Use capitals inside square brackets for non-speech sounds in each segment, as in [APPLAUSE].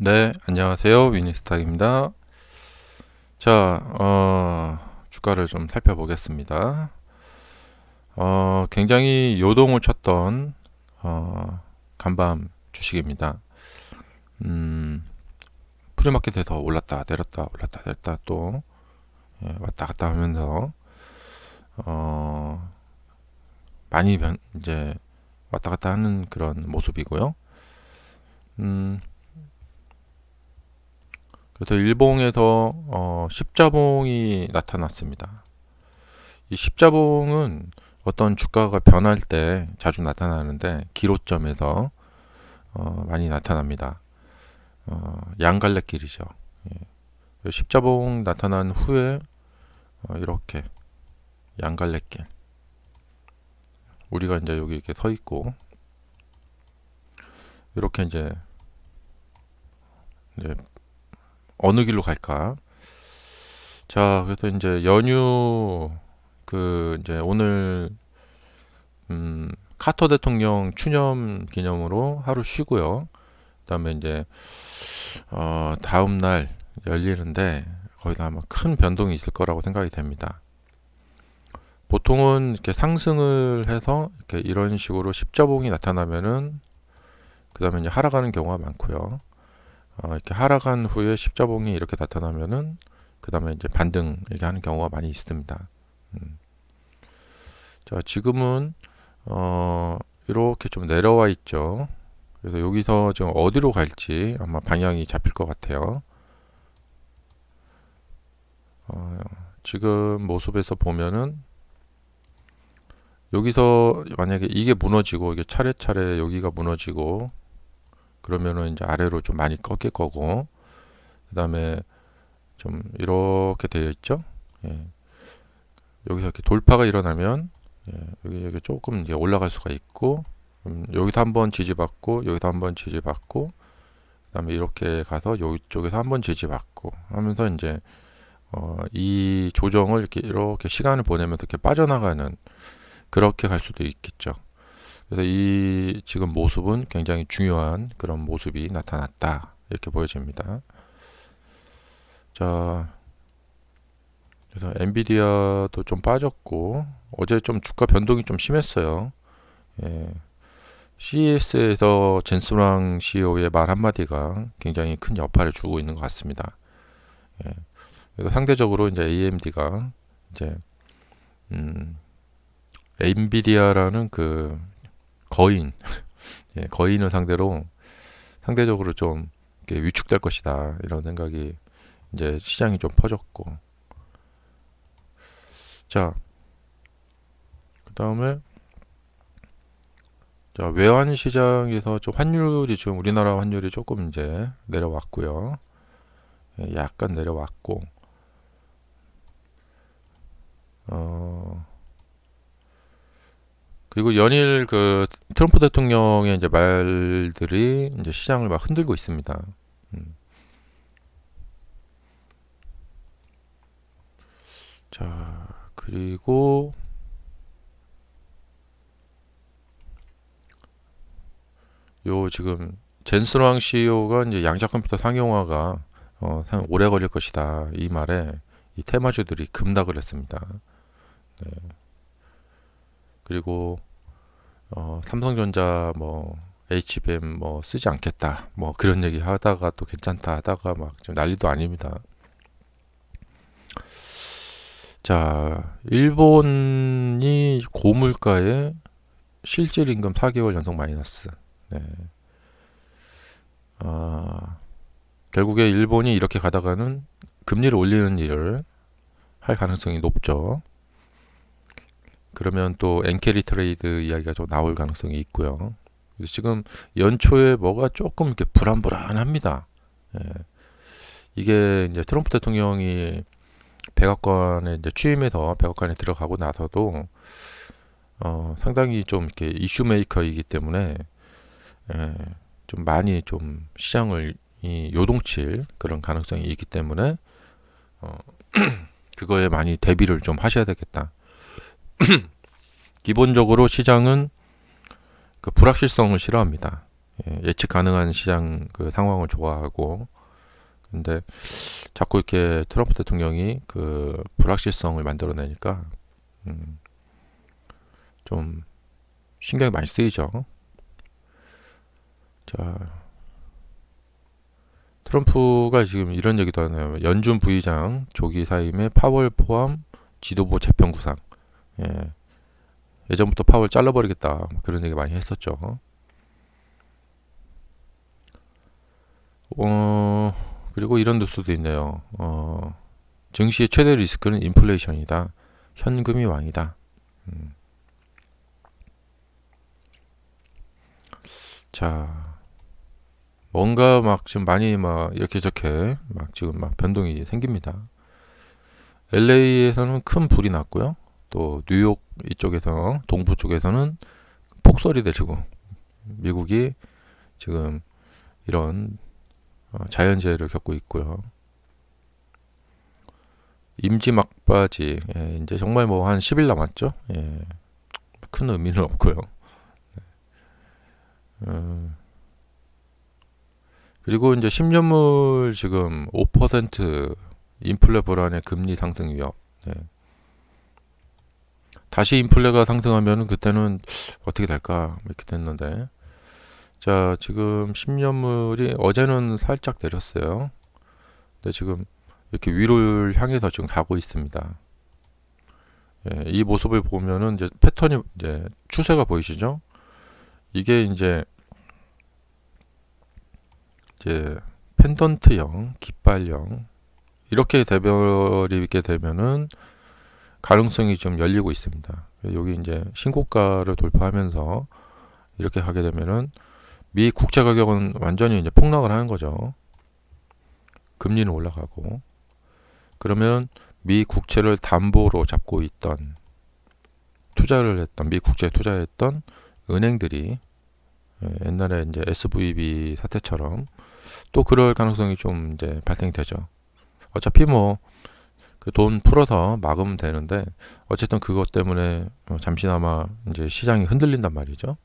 네, 안녕하세요. 위니스탁입니다. 자, 어, 주가를 좀 살펴보겠습니다. 어, 굉장히 요동을 쳤던, 어, 간밤 주식입니다. 음, 프리마켓에서 올랐다, 내렸다, 올랐다, 내렸다, 또, 예, 왔다 갔다 하면서, 어, 많이 변, 이제, 왔다 갔다 하는 그런 모습이고요. 음, 그래서 일봉에서 어, 십자봉이 나타났습니다. 이 십자봉은 어떤 주가가 변할 때 자주 나타나는데 기로점에서 어, 많이 나타납니다. 어, 양갈래길이죠. 예. 십자봉 나타난 후에 어, 이렇게 양갈래길 우리가 이제 여기 이렇게 서 있고 이렇게 이제 이제 어느 길로 갈까? 자, 그래서 이제 연휴 그 이제 오늘 음, 카터 대통령 추념 기념으로 하루 쉬고요. 그다음에 이제 어, 다음 날 열리는데 거기서 아마 큰 변동이 있을 거라고 생각이 됩니다. 보통은 이렇게 상승을 해서 이렇게 이런 식으로 십자봉이 나타나면은 그다음에 이제 하락하는 경우가 많고요. 어, 이렇게 하락한 후에 십자봉이 이렇게 나타나면은 그 다음에 이제 반등 이렇게 하는 경우가 많이 있습니다. 음. 자 지금은 어, 이렇게 좀 내려와 있죠. 그래서 여기서 지금 어디로 갈지 아마 방향이 잡힐 것 같아요. 어, 지금 모습에서 보면은 여기서 만약에 이게 무너지고 이게 차례차례 여기가 무너지고 그러면은 이제 아래로 좀 많이 꺾일 거고 그 다음에 좀 이렇게 되어 있죠 예. 여기서 이렇게 돌파가 일어나면 예. 여기 여기 조금 이제 올라갈 수가 있고 음, 여기서 한번 지지받고 여기서 한번 지지받고 그 다음에 이렇게 가서 이쪽에서 한번 지지받고 하면서 이제 어, 이 조정을 이렇게 이렇게 시간을 보내면서 이렇게 빠져나가는 그렇게 갈 수도 있겠죠. 그래서 이 지금 모습은 굉장히 중요한 그런 모습이 나타났다. 이렇게 보여집니다. 자, 그래서 엔비디아도 좀 빠졌고 어제 좀 주가 변동이 좀 심했어요. 예. CES에서 젠스랑 CEO의 말 한마디가 굉장히 큰 여파를 주고 있는 것 같습니다. 예. 그래서 상대적으로 이제 AMD가 이제 음, 엔비디아라는 그 거인, [LAUGHS] 예, 거인을 상대로 상대적으로 좀 위축될 것이다. 이런 생각이 이제 시장이 좀 퍼졌고. 자 그 다음에 자 외환 시장에서 좀 환율이 지금 우리나라 환율이 조금 이제 내려왔고요. 예, 약간 내려왔고. 어 그리고 연일 그 트럼프 대통령의 이제 말들이 이제 시장을 막 흔들고 있습니다. 음. 자, 그리고 요 지금 젠스랑 CEO가 이제 양자 컴퓨터 상용화가 어, 상 오래 걸릴 것이다. 이 말에 이 테마주들이 급락을 했습니다. 네. 그리고 어, 삼성전자 뭐 HBM 뭐 쓰지 않겠다 뭐 그런 얘기 하다가 또 괜찮다 하다가 막 좀 난리도 아닙니다. 자, 일본이 고물가에 실질 임금 4개월 연속 마이너스. 네. 아, 결국에 일본이 이렇게 가다가는 금리를 올리는 일을 할 가능성이 높죠. 그러면 또 엔캐리 트레이드 이야기가 좀 나올 가능성이 있고요. 지금 연초에 뭐가 조금 이렇게 불안불안합니다. 예. 이게 이제 트럼프 대통령이 백악관에 이제 취임해서 백악관에 들어가고 나서도 어, 상당히 좀 이렇게 이슈 메이커이기 때문에 예, 좀 많이 좀 시장을 이 요동칠 그런 가능성이 있기 때문에 어, [CLEARS THROAT] 그거에 많이 대비를 좀 하셔야 되겠다. [CLEARS THROAT] 기본적으로 시장은 그 불확실성을 싫어합니다. 예, 예측 가능한 시장 그 상황을 좋아하고 근데 자꾸 이렇게 트럼프 대통령이 그 불확실성을 만들어내니까 음, 좀 신경이 많이 쓰이죠. 자, 트럼프가 지금 이런 얘기도 하네요. 연준 부의장 조기 사임에 파월 포함 지도부 재편 구상. 예. 예전부터 파월 잘라버리겠다 뭐 그런 얘기 많이 했었죠. 어, 그리고 이런 뉴스도 있네요. 어, 증시의 최대 리스크는 인플레이션이다. 현금이 왕이다. 음. 자, 뭔가 막 지금 많이 막 이렇게 저렇게 막 지금 막 변동이 생깁니다. LA에서는 큰 불이 났고요. 또 뉴욕 이쪽에서 동부 쪽에서는 폭설이 내리고 미국이 지금 이런 어, 자연재해를 겪고 있고요. 임지 막바지 예, 이제 정말 뭐 한 10일 남았죠. 예, 큰 의미는 없고요. 음, 그리고 이제 10년물 지금 5% 인플레 불안의 금리 상승 위협. 네. 다시 인플레가 상승하면 그때는 어떻게 될까 이렇게 됐는데 자 지금 10년물이 어제는 살짝 내렸어요. 근데 지금 이렇게 위를 향해서 지금 가고 있습니다. 예, 이 모습을 보면은 이제 패턴이 이제 추세가 보이시죠? 이게 이제 이제 펜던트형, 깃발형 이렇게 대별이게 되면은 가능성이 좀 열리고 있습니다. 여기 이제 신고가를 돌파하면서 이렇게 하게 되면은 미 국채 가격은 완전히 이제 폭락을 하는 거죠. 금리는 올라가고 그러면 미 국채를 담보로 잡고 있던 투자를 했던 미 국채에 투자했던 은행들이 예, 옛날에 이제 SVB 사태처럼 또 그럴 가능성이 좀 이제 발생되죠. 어차피 뭐 그 돈 풀어서 막으면 되는데 어쨌든 그것 때문에 어, 잠시나마 이제 시장이 흔들린단 말이죠.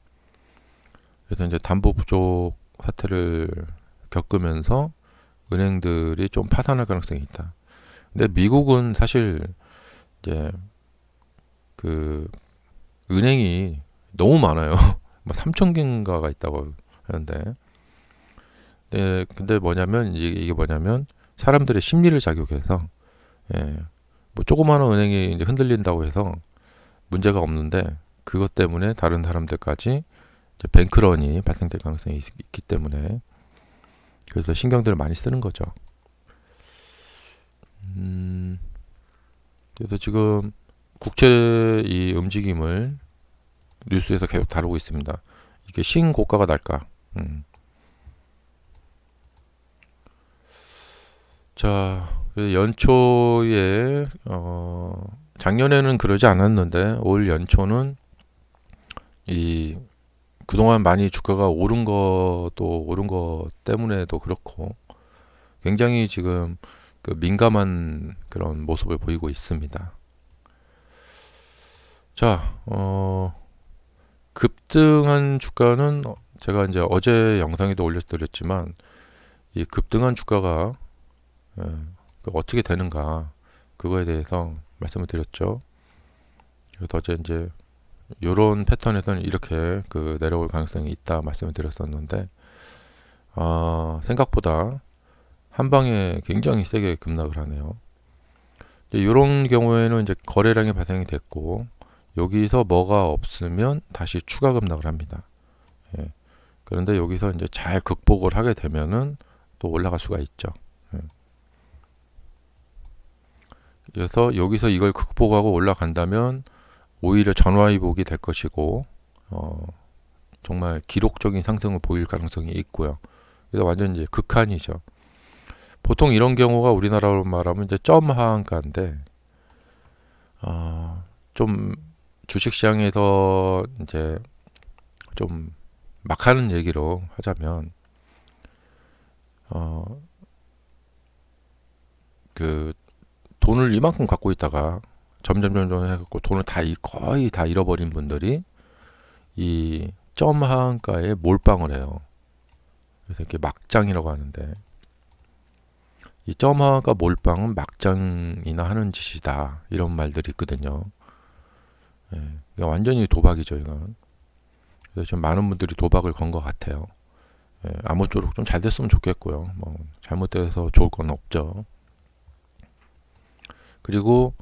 그래서 이제 담보 부족 사태를 겪으면서 은행들이 좀 파산할 가능성이 있다. 근데 미국은 사실 이제 그 은행이 너무 많아요. [LAUGHS] 뭐 3천 개인가가 있다고 하는데 네, 근데 뭐냐면 이게, 이게 뭐냐면 사람들의 심리를 작용해서 예, 뭐 조그마한 은행이 이제 흔들린다고 해서 문제가 없는데 그것 때문에 다른 사람들까지 뱅크런이 발생될 가능성이 있, 있기 때문에 그래서 신경들을 많이 쓰는 거죠. 음, 그래서 지금 국채 이 움직임을 뉴스에서 계속 다루고 있습니다. 이게 신고가가 날까? 음. 자, 그 연초에 어, 작년에는 그러지 않았는데 올 연초는 이 그동안 많이 주가가 오른 것도 오른 것 때문에도 그렇고 굉장히 지금 그 민감한 그런 모습을 보이고 있습니다. 자, 어, 급등한 주가는 제가 이제 어제 영상에도 올려드렸지만 이 급등한 주가가 예, 그 어떻게 되는가 그거에 대해서 말씀을 드렸죠. 그래서 어제 이제 이런 패턴에서는 이렇게 그 내려올 가능성이 있다 말씀을 드렸었는데 어, 생각보다 한 방에 굉장히 세게 급락을 하네요. 이런 경우에는 이제 거래량이 발생이 됐고 여기서 뭐가 없으면 다시 추가 급락을 합니다. 예. 그런데 여기서 이제 잘 극복을 하게 되면은 또 올라갈 수가 있죠. 예. 그래서 여기서 이걸 극복하고 올라간다면 오히려 전화위복이 될 것이고 어, 정말 기록적인 상승을 보일 가능성이 있고요. 그래서 완전 이제 극한이죠. 보통 이런 경우가 우리나라로 말하면 이제 점 하한가인데 어, 좀 주식시장에서 이제 좀 막 하는 얘기로 하자면 어, 그 돈을 이만큼 갖고 있다가 점점 점점 해갖고 돈을 다 거의 다 잃어버린 분들이 이 점 하한가에 몰빵을 해요. 그래서 이렇게 막장이라고 하는데 이 점화가 몰빵은 막장이나 하는 짓이다 이런 말들이 있거든요. 예, 완전히 도박이죠 이건. 그래서 좀 많은 분들이 도박을 건 것 같아요. 예, 아무쪼록 좀 잘 됐으면 좋겠고요. 뭐 잘못돼서 좋을 건 없죠. 그리고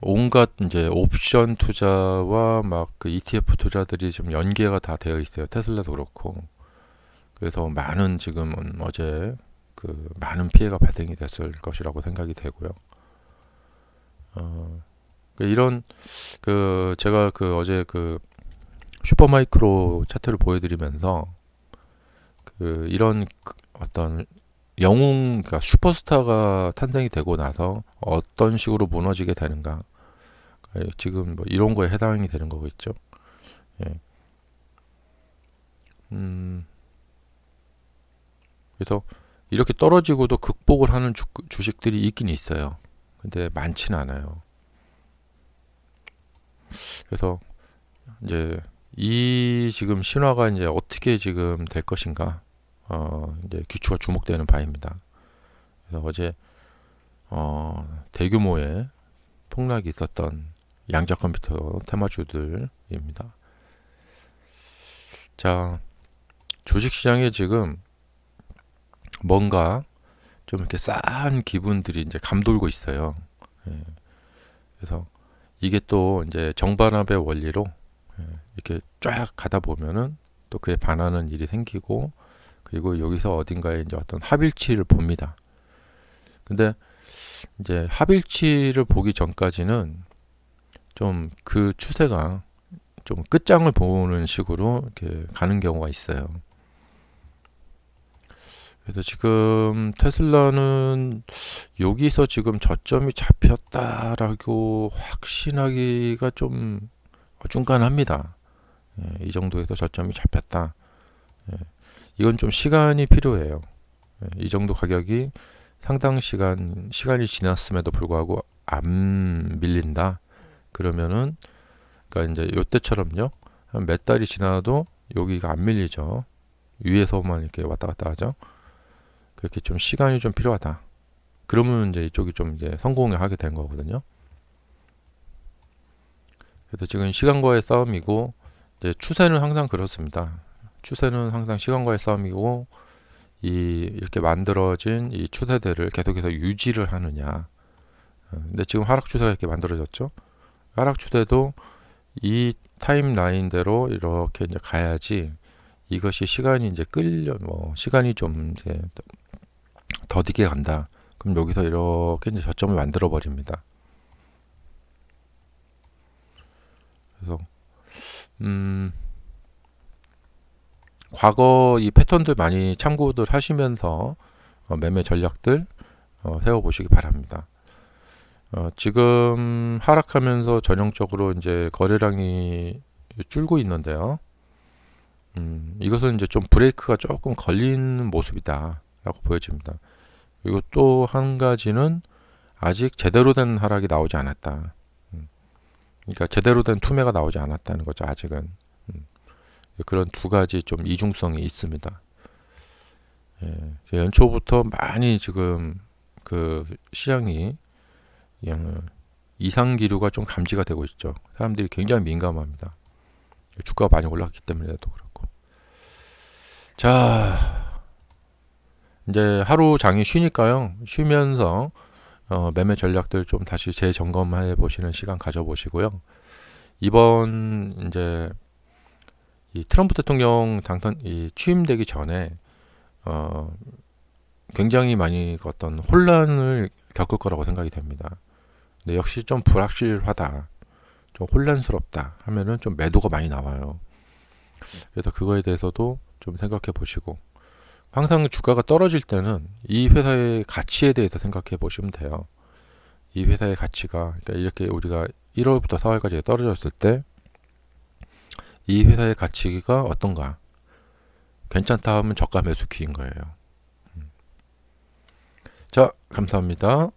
온갖 이제 옵션 투자와 막 그 ETF 투자들이 좀 연계가 다 되어 있어요. 테슬라도 그렇고. 그래서 많은 지금은 어제 그 많은 피해가 발생이 됐을 것이라고 생각이 되고요. 어, 그 이런 그 제가 그 어제 그 슈퍼마이크로 차트를 보여드리면서 그 이런 그 어떤 영웅, 그러니까 슈퍼스타가 탄생이 되고 나서 어떤 식으로 무너지게 되는가. 예, 지금 뭐 이런 거에 해당이 되는 거겠죠. 예. 음, 그래서 이렇게 떨어지고도 극복을 하는 주, 주식들이 있긴 있어요. 근데 많지는 않아요. 그래서 이제 이 지금 신화가 이제 어떻게 지금 될 것인가 어 이제 귀추가 주목되는 바입니다. 그래서 어제 어 대규모의 폭락이 있었던 양자 컴퓨터 테마주들입니다. 자 주식 시장에 지금 뭔가 좀 이렇게 싸한 기분들이 이제 감돌고 있어요. 예. 그래서 이게 또 이제 정반합의 원리로 예. 이렇게 쫙 가다 보면은 또 그에 반하는 일이 생기고 그리고 여기서 어딘가에 이제 어떤 합일치를 봅니다. 근데 이제 합일치를 보기 전까지는 좀 그 추세가 좀 끝장을 보는 식으로 이렇게 가는 경우가 있어요. 그래서 지금 테슬라는 여기서 지금 저점이 잡혔다라고 확신하기가 좀 어중간합니다. 예, 이 정도에서 저점이 잡혔다. 예, 이건 좀 시간이 필요해요. 예, 이 정도 가격이 상당 시간 시간이 지났음에도 불구하고 안 밀린다. 그러면은 그러니까 이제 요때처럼요. 한 몇 달이 지나도 여기가 안 밀리죠. 위에서만 이렇게 왔다 갔다 하죠. 그렇게 좀 시간이 좀 필요하다. 그러면 이제 이쪽이 좀 이제 성공을 하게 된 거거든요. 그래서 지금 시간과의 싸움이고 이제 추세는 항상 그렇습니다. 추세는 항상 시간과의 싸움이고 이 이렇게 만들어진 이 추세들을 계속해서 유지를 하느냐. 어, 근데 지금 하락 추세가 이렇게 만들어졌죠. 하락 추세도 이 타임라인대로 이렇게 이제 가야지 이것이 시간이 이제 끌려 뭐 시간이 좀 이제 더디게 간다. 그럼 여기서 이렇게 이제 저점을 만들어 버립니다. 그래서 음 과거 이 패턴들 많이 참고들 하시면서 어, 매매 전략들 어, 세워 보시기 바랍니다. 어, 지금 하락하면서 전형적으로 이제 거래량이 줄고 있는데요. 음, 이것은 이제 좀 브레이크가 조금 걸리는 모습이다라고 보여집니다. 그리고 또 한 가지는 아직 제대로 된 하락이 나오지 않았다. 음, 그러니까 제대로 된 투매가 나오지 않았다는 거죠. 아직은 음, 그런 두 가지 좀 이중성이 있습니다. 예, 연초부터 많이 지금 그 시장이 이상 기류가 좀 감지가 되고 있죠. 사람들이 굉장히 민감합니다. 주가가 많이 올랐기 때문에도 그렇고. 자, 이제 하루 장이 쉬니까요. 쉬면서 어, 매매 전략들 좀 다시 재점검해 보시는 시간 가져보시고요. 이번 이제 이 트럼프 대통령 당선 이 취임되기 전에 어, 굉장히 많이 어떤 혼란을 겪을 거라고 생각이 됩니다. 근데 역시 좀 불확실하다, 좀 혼란스럽다 하면은 좀 매도가 많이 나와요. 그래서 그거에 대해서도 좀 생각해 보시고 항상 주가가 떨어질 때는 이 회사의 가치에 대해서 생각해 보시면 돼요. 이 회사의 가치가 그러니까 이렇게 우리가 1월부터 4월까지 떨어졌을 때 이 회사의 가치가 어떤가? 괜찮다 하면 저가 매수 기인 거예요. 음. 자, 감사합니다.